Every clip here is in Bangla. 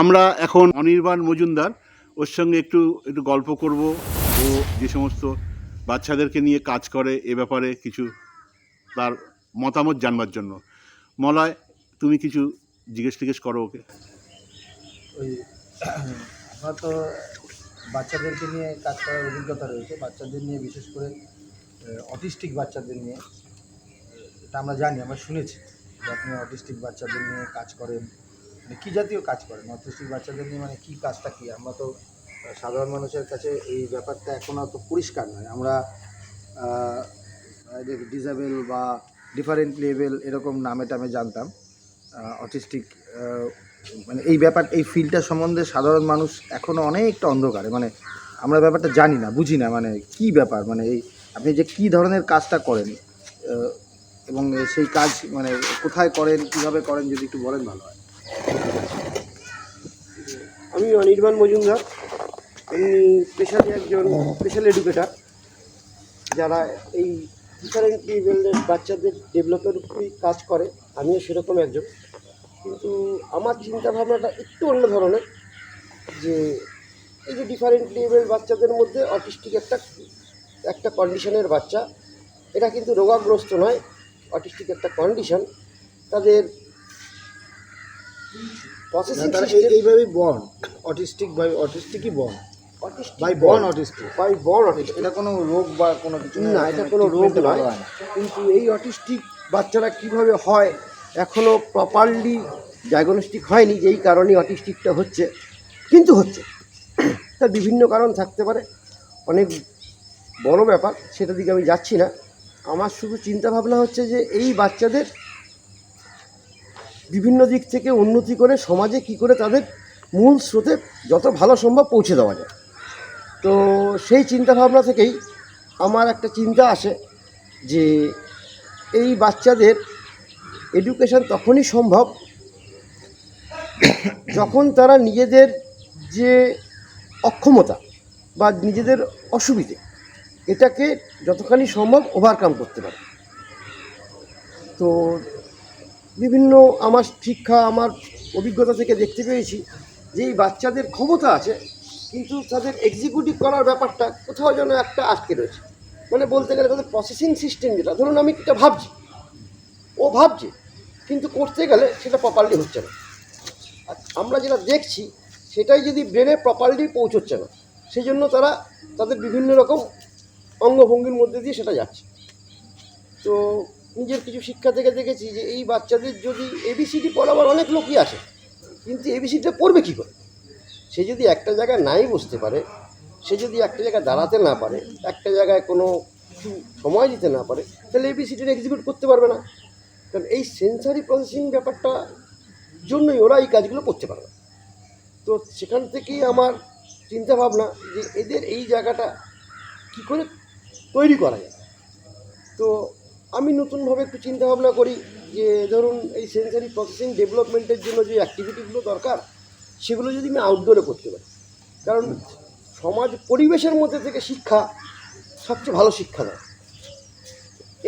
আমরা এখন অনির্বাণ মজুমদার, ওর সঙ্গে একটু একটু গল্প করব। ও যে সমস্ত বাচ্চাদেরকে নিয়ে কাজ করে এ ব্যাপারে কিছু তার মতামত জানবার জন্য। মলয়, তুমি কিছু জিজ্ঞেস টিজ্ঞেস করো ওকে। ওই, আমরা তো বাচ্চাদেরকে নিয়ে কাজ করার অভিজ্ঞতা রয়েছে। বাচ্চাদের নিয়ে বিশেষ করে অটিস্টিক বাচ্চাদের নিয়ে এটা আমরা জানি, আমরা শুনেছি যে আপনি অটিস্টিক বাচ্চাদের নিয়ে কাজ করেন। কী জাতীয় কাজ করেন? অটিস্টিক বাচ্চাদের নিয়ে মানে কী কাজটা কী? আমরা তো সাধারণ মানুষের কাছে এই ব্যাপারটা এখনও অত পরিষ্কার নয়। আমরা ডিসেবল বা ডিফারেন্ট লেভেল এরকম নামে টামে জানতাম অটিস্টিক মানে এই ব্যাপার, এই ফিল্ডটা সম্বন্ধে সাধারণ মানুষ এখনও অনেকটা অন্ধকারে। মানে আমরা ব্যাপারটা জানি না, বুঝি না মানে কি ব্যাপার? মানে এই, আপনি যে কি ধরনের কাজটা করেন এবং সেই কাজ মানে কোথায় করেন, কীভাবে করেন, যদি একটু বলেন ভালো হয়। আমি অনির্বাণ মজুমদার। আমি স্পেশালি একজন স্পেশাল এডুকেটার যারা এই ডিফারেন্ট লেভেলের বাচ্চাদের ডেভেলপের উপরেই কাজ করে, আমিও সেরকম একজন। কিন্তু আমার চিন্তা ভাবনাটা একটু অন্য ধরনের, যে এই যে ডিফারেন্ট লেভেল বাচ্চাদের মধ্যে অটিস্টিক একটা একটা কন্ডিশনের বাচ্চা, এটা কিন্তু রোগাগ্রস্ত নয় অটিস্টিক একটা কন্ডিশন তাদের প্রসেসিং তারা এই- এইভাবেই born. Autistic by অটিস্টিকই autistic by born autistic by born autistic এটা কোনো রোগ বা কোনো কিছু না এটা কোনো রোগ নয়। কিন্তু এই অটিস্টিক বাচ্চারা কীভাবে হয় এখনও প্রপারলি ডায়াগনস্টিক হয়নি যেই কারণে অটিস্টিকটা হচ্ছে। কিন্তু হচ্ছে। তার বিভিন্ন কারণ থাকতে পারে। অনেক বড় ব্যাপার সেটা দিকে আমি যাচ্ছি না। আমার শুধু চিন্তা ভাবনা হচ্ছে যে এই বাচ্চাদের বিভিন্ন দিক থেকে উন্নতি করে সমাজে কি করে তাদের মূল স্রোতে যত ভালো সম্ভব পৌঁছে দেওয়া যায়। তো সেই চিন্তা ভাবনা থেকেই আমার একটা চিন্তা আসে যে এই বাচ্চাদের এডুকেশন তখনই সম্ভব যখন তারা নিজেদের যে অক্ষমতা বা নিজেদের অসুবিধে এটাকে যতখানি সম্ভব ওভারকাম করতে পারে। তো বিভিন্ন আমার শিক্ষা, আমার অভিজ্ঞতা থেকে দেখতে পেয়েছি যে এই বাচ্চাদের ক্ষমতা আছে, কিন্তু তাদের এক্সিকিউটিভ করার ব্যাপারটা কোথাও যেন একটা আটকে রয়েছে। মানে বলতে গেলে তাদের প্রসেসিং সিস্টেম যেটা, ধরুন আমি এটা ভাবছি, ও ভাবছে, কিন্তু করতে গেলে সেটা প্রপারলি হচ্ছে না। আর আমরা যেটা দেখছি, সেটাই যদি ব্রেনে প্রপারলি পৌঁছচ্ছে না সেই জন্য তারা তাদের বিভিন্ন রকম অঙ্গভঙ্গির মধ্যে দিয়ে সেটা যাচ্ছে। তো নিজের কিছু শিক্ষা থেকে দেখেছি যে এই বাচ্চাদের যদি এবিসিডি পড়াবার অনেক লোকই আসে, কিন্তু এবিসিডিটা পড়বে কী করে? সে যদি একটা জায়গায় নাই বসতে পারে, সে যদি একটা জায়গায় দাঁড়াতে না পারে, একটা জায়গায় কোনো কিছু সময় দিতে না পারে, তাহলে এবিসিডিটা এক্সিকিউট করতে পারবে না। কারণ এই সেন্সারি প্রসেসিং ব্যাপারটা জন্যই ওরা এই কাজগুলো করতে পারবে তো সেখান থেকেই আমার চিন্তা ভাবনা যে এদের এই জায়গাটা কী করে তৈরি করা যায়? তো আমি নতুনভাবে একটু চিন্তা ভাবনা করি যে, ধরুন এই সেন্সারি প্রসেসিং ডেভেলপমেন্টের জন্য যে অ্যাক্টিভিটিগুলো দরকার, সেগুলো যদি আমি আউটডোরে করতে পারি। কারণ সমাজ, পরিবেশের মধ্যে থেকে শিক্ষা সবচেয়ে ভালো শিক্ষা দেয়।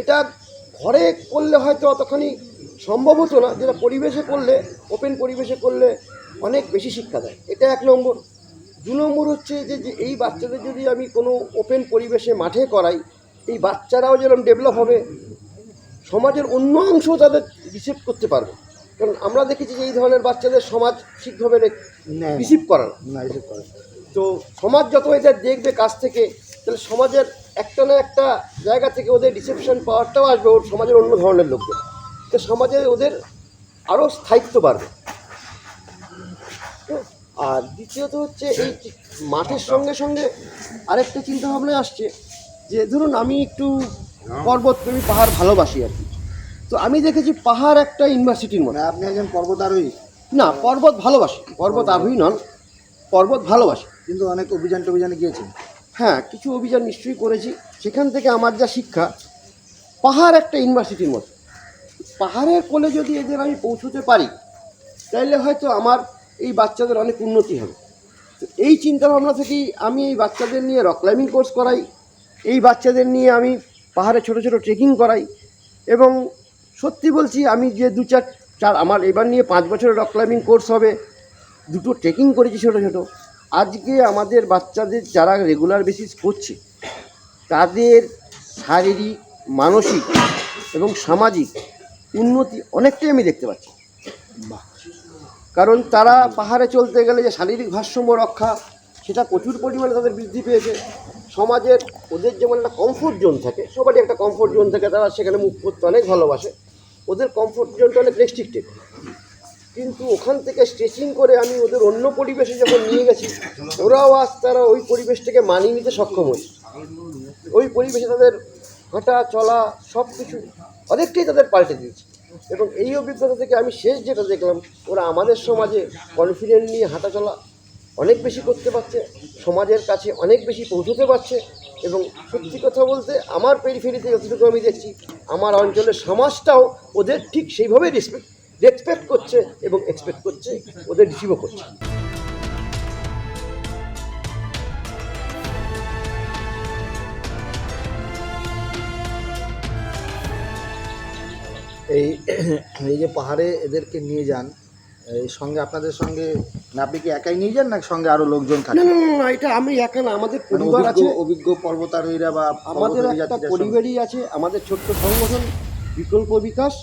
এটা ঘরে করলে হয়তো অতখানি সম্ভব হতো না, যেটা পরিবেশে করলে ওপেন পরিবেশে করলে অনেক বেশি শিক্ষা দেয়। এটা এক নম্বর। দু নম্বর হচ্ছে যে এই বাচ্চাদের যদি আমি কোনো ওপেন পরিবেশে মাঠে করাই এই বাচ্চারাও যেরকম ডেভেলপ হবে সমাজের অন্য অংশ তাদের রিসিভ করতে পারবে। কারণ আমরা দেখেছি যে এই ধরনের বাচ্চাদের সমাজ ঠিকভাবে রিসিভ করে না করে তো সমাজ যত এদের দেখবে কাছ থেকে তাহলে সমাজের একটা না একটা জায়গা থেকে ওদের রিসেপশন পাওয়ারটাও আসবে ওর সমাজের অন্য ধরনের লোকদের। তো সমাজে ওদের আরও স্থায়িত্ব বাড়বে। আর দ্বিতীয়ত হচ্ছে এই মাঠের সঙ্গে সঙ্গে আরেকটা চিন্তা ভাবনা আসছে যে ধরুন আমি একটু পর্বত প্রেমী পাহাড় ভালোবাসি আর কি। তো আমি দেখেছি পাহাড় একটা ইউনিভার্সিটির মতো। মানে আপনি একজন পর্বত আরোহী না পর্বত ভালোবাসি। পর্বত আরোহী নন পর্বত ভালোবাসি। কিন্তু অনেক অভিযান টভিযানে গিয়েছেন। হ্যাঁ কিছু অভিযান নিশ্চয়ই করেছি। সেখান থেকে আমার যা শিক্ষা পাহাড় একটা ইউনিভার্সিটির মতো। পাহাড়ের কোলে যদি এদের আমি পৌঁছতে পারি তাহলে হয়তো আমার এই বাচ্চাদের অনেক উন্নতি হবে। তো এই চিন্তাভাবনা থেকেই আমি এই বাচ্চাদের নিয়ে রক ক্লাইম্বিং কোর্স করাই। এই বাচ্চাদের নিয়ে আমি পাহাড়ে ছোট ছোট ট্রেকিং করাই এবং সত্যি বলছি, আমি যে দু চার চার, আমার এবার নিয়ে পাঁচ বছরের রক ক্লাইম্বিং কোর্স হবে, দুটো ট্রেকিং করেছি ছোটো ছোটো। আজকে আমাদের বাচ্চাদের যারা রেগুলার বেসিস করছে, তাদের শারীরিক, মানসিক এবং সামাজিক উন্নতি অনেকটাই আমি দেখতে পাচ্ছি। কারণ তারা পাহাড়ে চলতে গেলে যে শারীরিক ভারসাম্য রক্ষা সেটা প্রচুর পরিমাণে তাদের বৃদ্ধি পেয়েছে। সমাজের ওদের যেমন একটা কমফোর্ট জোন থাকে, সবারই একটা কমফোর্ট জোন থাকে, তারা সেখানে মুখ করতে অনেক ভালোবাসে। ওদের কমফোর্ট জোনটা অনেক রেস্ট্রিক্টেড কিন্তু ওখান থেকে স্ট্রেচিং করে আমি ওদের অন্য পরিবেশে যখন নিয়ে গেছি, ওরাও আজ তারা ওই পরিবেশটাকে মানিয়ে নিতে সক্ষম হয়েছে। ওই পরিবেশে তাদের হাঁটা, চলা সব কিছু অনেকটাই তাদের পাল্টে দিয়েছে। এবং এই অভিজ্ঞতা থেকে আমি শেষ যেটা দেখলাম, ওরা আমাদের সমাজে কনফিডেন্ট নিয়ে হাঁটা চলা অনেক বেশি করতে পারছে, সমাজের কাছে অনেক বেশি পৌঁছতে পারছে এবং সত্যি কথা বলতে আমার পেরিফেরিতে যতটুকু আমি দেখছি, আমার অঞ্চলের সমাজটাও ওদের ঠিক সেইভাবেই রেসপেক্ট রেসপেক্ট করছে এবং এক্সপেক্ট করছে, ওদের রিসিভও করছে। এই এই যে পাহাড়ে এদেরকে নিয়ে যান এই সঙ্গে আপনাদের সঙ্গে আপনি কি একাই নিয়ে যান না সঙ্গে আরও লোকজন না থাকে? না না, না এটা আমি একা না আমাদের মানে পরিবার আছে। অভিজ্ঞ পর্বতারোহীরা বা আমাদের একটা পরিবারই আছে আমাদের ছোট্ট সংগঠন বিকল্প বিকাশ।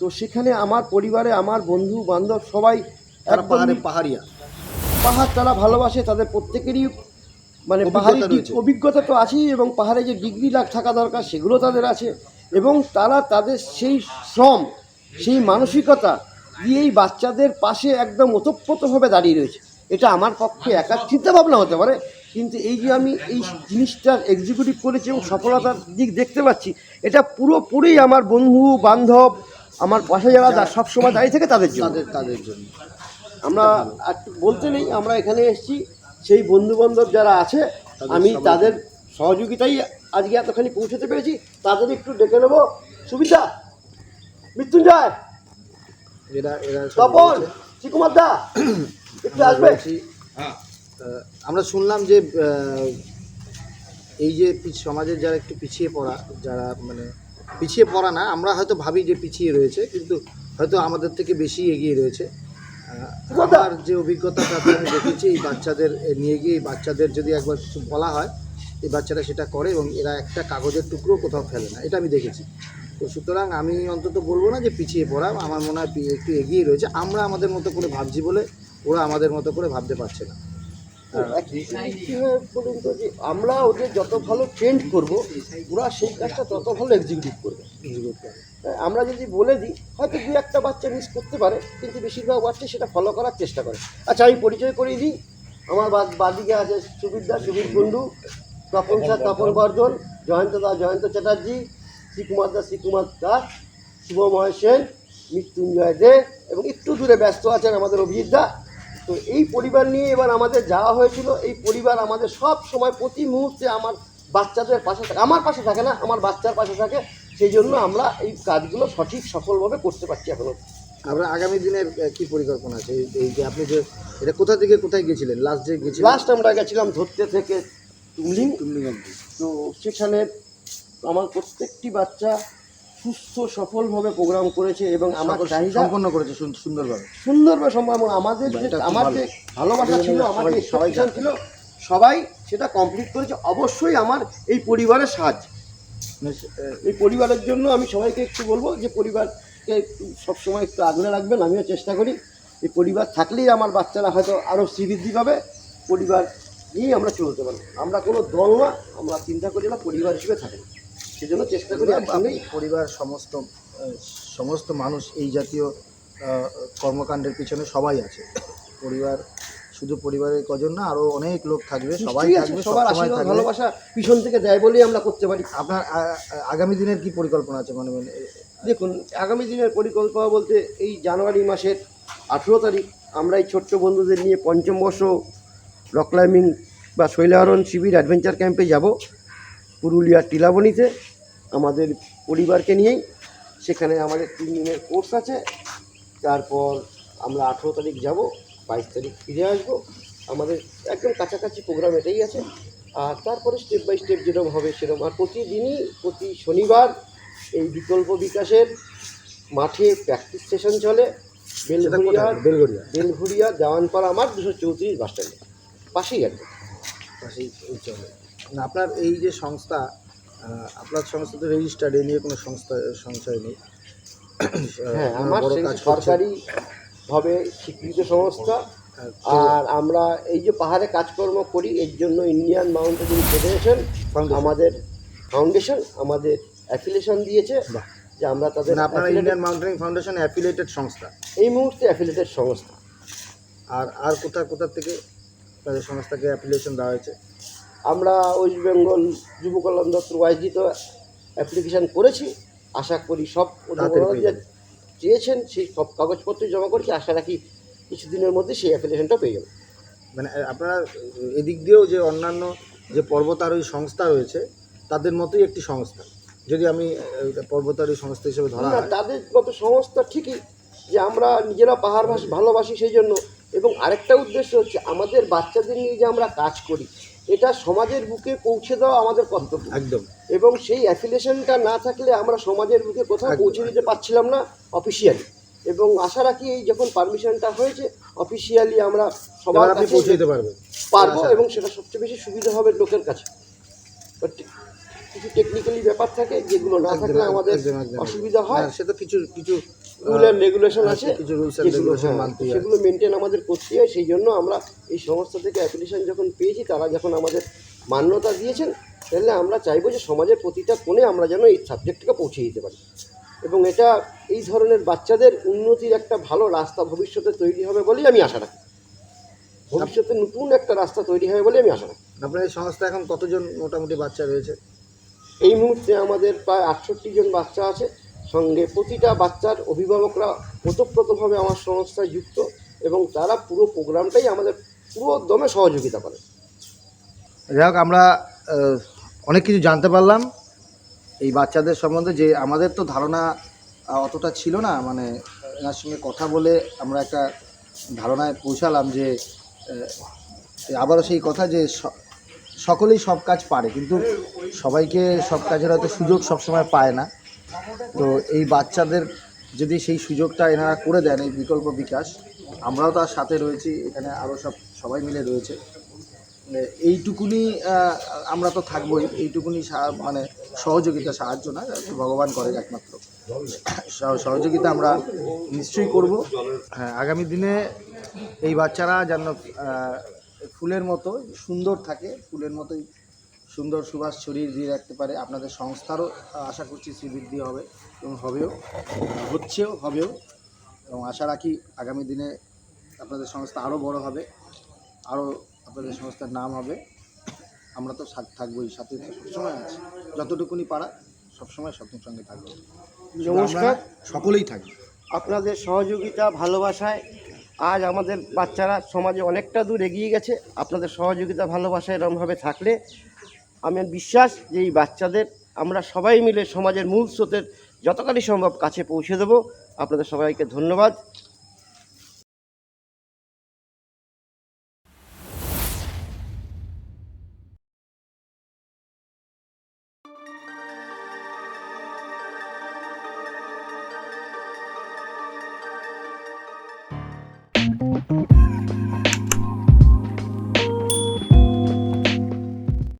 তো সেখানে আমার পরিবারে আমার বন্ধু বান্ধব সবাই একদম পাহাড়ে পাহাড়িয়া। পাহাড় তারা ভালোবাসে তাদের প্রত্যেকেরই মানে পাহাড়ি অভিজ্ঞতা তো আছেই এবং পাহাড়ে যে ডিগ্রি লাগ থাকা দরকার সেগুলো তাদের আছে। এবং তারা তাদের সেই শ্রম সেই মানসিকতা দিয়েই বাচ্চাদের পাশে একদম ওতপ্রোতভাবে দাঁড়িয়ে রয়েছে। এটা আমার পক্ষে একা চিন্তা ভাবনা হতে পারে কিন্তু এই যে আমি এই জিনিসটার এক্সিকিউটিভ করেছি এবং সফলতার দিক দেখতে পাচ্ছি এটা পুরোপুরি আমার বন্ধু বান্ধব আমার পাশে যারা সবসময় দাঁড়িয়ে থাকে তাদের জন্য। তাদের তাদের জন্য। আমরা আর বলতে নেই আমরা এখানে এসেছি সেই বন্ধু বান্ধব যারা আছে আমি তাদের সহযোগিতাই আজকে এতখানি পৌঁছতে পেরেছি তাদের একটু ডেকে নেব। সুবিধা? মৃত্যুঞ্জয়? এরা এরা তপন বলছে। দা একটু আমরা আসবে বলছি, আমরা শুনলাম যে এই যে পিছ- সমাজের যারা একটু পিছিয়ে পড়া যারা মানে পিছিয়ে পড়া না আমরা হয়তো ভাবি যে পিছিয়ে রয়েছে কিন্তু হয়তো আমাদের থেকে বেশি এগিয়ে রয়েছে। আমার যে অভিজ্ঞতাটা আমি দেখেছি এই বাচ্চাদের এ, নিয়ে গিয়ে বাচ্চাদের যদি একবার কিছু বলা হয় এই বাচ্চারা সেটা করে এবং এরা একটা কাগজের টুকরো কোথাও ফেলে না এটা আমি দেখেছি। তো সুতরাং আমি অন্তত বলব না যে পিছিয়ে পড়া আমার মনে হয় একটু এগিয়ে রয়েছে। আমরা আমাদের মতো করে ভাবছি বলে ওরা আমাদের মতো করে ভাবতে পারছে না। কীভাবে বলুন তো যে আমরা ওদের যত ভালো ট্রেন্ড করব ওরা সেই কাজটা তত ভালো এক্সিকিউটিভ করবে। হ্যাঁ, আমরা যদি বলে দিই হয়তো দু একটা বাচ্চা মিস করতে পারে কিন্তু বেশিরভাগ বাচ্চা সেটা ফলো করার চেষ্টা করে। আচ্ছা আমি পরিচয় করিয়ে দিই। আমার বাদ বাদিকে আছে সুবিরদা সুবীর কুণ্ডু তপন স্যার তপন বর্ধন জয়ন্ত দা জয়ন্ত চ্যাটার্জি শ্রীকুমার দা শ্রীকুমার দাস শুভময় সেন মৃত্যুঞ্জয় দে এবং একটু দূরে ব্যস্ত আছেন আমাদের অভিজিৎ দা। তো এই পরিবার নিয়ে এবার আমাদের যাওয়া হয়েছিল। এই পরিবার আমাদের সব সময় প্রতি মুহূর্তে আমার বাচ্চাদের পাশে থাকে। আমার পাশে থাকে না আমার বাচ্চার পাশে থাকে। সেই জন্য আমরা এই কাজগুলো সঠিক সফলভাবে করতে পারছি এখনও আমরা আগামী দিনের কি পরিকল্পনা আছে? এই- যে আপনি যে এটা কোথা থেকে কোথায় গেছিলেন? লাস্ট যে গেছিলেন? লাস্ট আমরা গেছিলাম ধরতে থেকে তুমলিং। তুমলিং। তো সেখানে আমার প্রত্যেকটি বাচ্চা সুস্থ সফলভাবে প্রোগ্রাম করেছে এবং আমার চাহিদা সম্পন্ন করেছে সুন্দরভাবে। সুন্দরভাবে সম্ভব আমাদের যে আমার যে ভালোবাসা ছিল আমার যে সবাই- ছিল সবাই সেটা কমপ্লিট করেছে। অবশ্যই আমার এই পরিবারের সাহায্য। এই পরিবারের জন্য আমি সবাইকে একটু বলব যে পরিবারকে একটু সবসময় একটু আগলে রাখবেন আমিও চেষ্টা করি। এই পরিবার থাকলেই আমার বাচ্চারা হয়তো আরও শ্রীবৃদ্ধি পাবে। পরিবার নিয়েই আমরা চলতে পারব। আমরা কোনো দল না আমরা চিন্তা করি না পরিবার হিসেবে থাকি সেজন্য চেষ্টা করি আমি পরিবার সমস্ত সমস্ত মানুষ এই জাতীয় কর্মকাণ্ডের পিছনে সবাই আছে। পরিবার শুধু পরিবারের কজন না আরও অনেক লোক থাকবে সবাই থাকবে সবার আশীর্বাদ ভালোবাসা পিছন থেকে দেয় বলেই আমরা করতে পারি। আপনার আগামী দিনের কি পরিকল্পনা আছে মানে মানে? দেখুন আগামী দিনের পরিকল্পনা বলতে এই জানুয়ারি মাসের আঠেরো তারিখ আমরা এই ছোট্ট বন্ধুদের নিয়ে পঞ্চম বর্ষ রক ক্লাইম্বিং বা শৈলারণ শিবির অ্যাডভেঞ্চার ক্যাম্পে যাব। পুরুলিয়ার টিলাবনিতে আমাদের পরিবারকে নিয়েই। সেখানে আমাদের তিন দিনের কোর্স আছে। তারপর আমরা আঠেরো তারিখ যাব বাইশ তারিখ ফিরে আসব। আমাদের একদম কাছাকাছি প্রোগ্রাম এটাই আছে। আর তারপরে স্টেপ বাই স্টেপ যেরকম হবে সেরকম। আর প্রতিদিনই প্রতি শনিবার এই বিকল্প বিকাশের মাঠে প্র্যাকটিস সেশন চলে। বেলঘুরিয়া বেলগড়িয়া বেলঘুরিয়া দেওয়ানপাড়া আমার দুশো চৌত্রিশ বাস স্ট্যান্ডে পাশেই একদম পাশেই চলে। না আপনার এই যে সংস্থা আপনার সংস্থা তো রেজিস্টার্ড এ নিয়ে কোনো সংস্থা সংশয় নেই। হ্যাঁ আমার। সরকারি ভাবে স্বীকৃত সংস্থা। আর আর আমরা এই যে পাহাড়ে কাজকর্ম করি এর জন্য ইন্ডিয়ান মাউন্টেনিং ফেডারেশন আমাদের ফাউন্ডেশন আমাদের অ্যাফিলিয়েশন দিয়েছে। যে আমরা তাদের মানে আপনারা ইন্ডিয়ান মাউন্টেনিং ফাউন্ডেশন অ্যাফিলিয়েটেড সংস্থা? এই মুহূর্তে অ্যাফিলিয়েটেড সংস্থা। আর আর কোথা কোথা থেকে তাদের সংস্থাকে অ্যাপ্লিকেশন দেওয়া হয়েছে? আমরা ওয়েস্ট বেঙ্গল যুব কল্যাণ দপ্তর ওয়াইজি তো অ্যাপ্লিকেশন করেছি। আশা করি সব চেয়েছেন সেই সব কাগজপত্র জমা করেছি। আশা রাখি কিছুদিনের মধ্যে সেই অ্যাপ্লিকেশনটা পেয়ে যাবে। মানে আপনারা এদিক দিয়েও যে অন্যান্য যে পর্বতারোহী সংস্থা রয়েছে তাদের মতোই একটি সংস্থা। যদি আমি পর্বতারোহী সংস্থা হিসেবে ধরা না তাদের মতো সংস্থা ঠিকই যে আমরা নিজেরা পাহাড় ভালোবাসি সেই জন্য। এবং আরেকটা উদ্দেশ্য হচ্ছে আমাদের বাচ্চাদের নিয়ে যে আমরা কাজ করি এটা সমাজের বুকে পৌঁছে দেওয়া আমাদের কর্তব্য। একদম। এবং সেই অ্যাফিলিয়েশনটা না থাকলে আমরা সমাজের বুকে কোথাও পৌঁছে দিতে পারছিলাম না অফিসিয়ালি এবং আশা রাখি এই যখন পারমিশনটা হয়েছে অফিসিয়ালি আমরা সবার কাছে পৌঁছে দিতে পারব পারব এবং সেটা সবচেয়ে বেশি সুবিধা হবে লোকের কাছে। কিছু টেকনিক্যালি ব্যাপার থাকে যেগুলো না থাকলে আমাদের। অসুবিধা হয়। সে তো কিছু কিছু রুল অ্যান্ড রেগুলেশন আছে কিছু রুলস অ্যান্ড রেগুলেশন হবে সেগুলো মেনটেন আমাদের করতে হয় সেই জন্য আমরা এই সংস্থা থেকে অ্যাপ্লিকেশন যখন পেয়েছি তারা যখন আমাদের মান্যতা দিয়েছেন তাহলে আমরা চাইব যে সমাজের প্রতিটা কোণে আমরা যেন এই সাবজেক্টটাকে পৌঁছে দিতে পারি। এবং এটা এই ধরনের বাচ্চাদের উন্নতির একটা ভালো রাস্তা ভবিষ্যতে তৈরি হবে বলেই আমি আশা রাখি। ভবিষ্যতে নতুন একটা রাস্তা তৈরি হবে বলে আমি আশা রাখি। আপনার এই সংস্থা এখন কতজন মোটামুটি বাচ্চা রয়েছে? এই মুহূর্তে আমাদের প্রায় আটষট্টি জন বাচ্চা আছে। সঙ্গে প্রতিটা বাচ্চার অভিভাবকরা ওতপ্রোতভাবে আমার সংস্থায় যুক্ত এবং তারা পুরো প্রোগ্রামটাই আমাদের পুরো দমে সহযোগিতা করে। যাই হোক, আমরা অনেক কিছু জানতে পারলাম। এই বাচ্চাদের সম্বন্ধে যে আমাদের তো ধারণা অতটা ছিল না। মানে এনার সঙ্গে কথা বলে আমরা একটা ধারণায় পৌঁছালাম যে আবারও সেই কথা যে সকলেই সব কাজ পারে, কিন্তু সবাইকে সব কাজের হয়তো সুযোগ সবসময় পায় না। তো এই বাচ্চাদের যদি সেই সুযোগটা এনারা করে দেন, এই বিকল্প বিকাশ, আমরাও তার সাথে রয়েছি, এখানে আরও সব, সবাই মিলে রয়েছে। মানে এইটুকুনি আমরা তো থাকবোই, এইটুকুনি মানে সহযোগিতা, সাহায্য না ভগবান করে একমাত্র। সহ- সহযোগিতা আমরা নিশ্চয়ই করব। হ্যাঁ আগামী দিনে এই বাচ্চারা যেন ফুলের মতো সুন্দর থাকে ফুলের মতোই সুন্দর সুবাস ছড়িয়ে দিয়ে রাখতে পারে। আপনাদের সংস্থারও আশা করছি শ্রীবৃদ্ধি হবে এবং হবেও হচ্ছেও হবেও এবং আশা রাখি আগামী দিনে আপনাদের সংস্থা আরও বড় হবে আরও আপনাদের সংস্থার নাম হবে। আমরা তো সাথ থাকবোই সাথে সবসময় আছি। যতটুকুনি পারা সবসময় সঙ্গে সঙ্গে থাকব। নমস্কার। সকলেই থাকব। আপনাদের সহযোগিতা ভালোবাসায় আজ আমাদের বাচ্চারা সমাজে অনেকটা দূর এগিয়ে গেছে। আপনাদের সহযোগিতা ভালোবাসা এরমভাবে থাকলে আমি বিশ্বাস যে এই বাচ্চাদের আমরা সবাই মিলে সমাজের মূল স্রোতের যতখানি সম্ভব কাছে পৌঁছে দেব। আপনাদের সবাইকে ধন্যবাদ।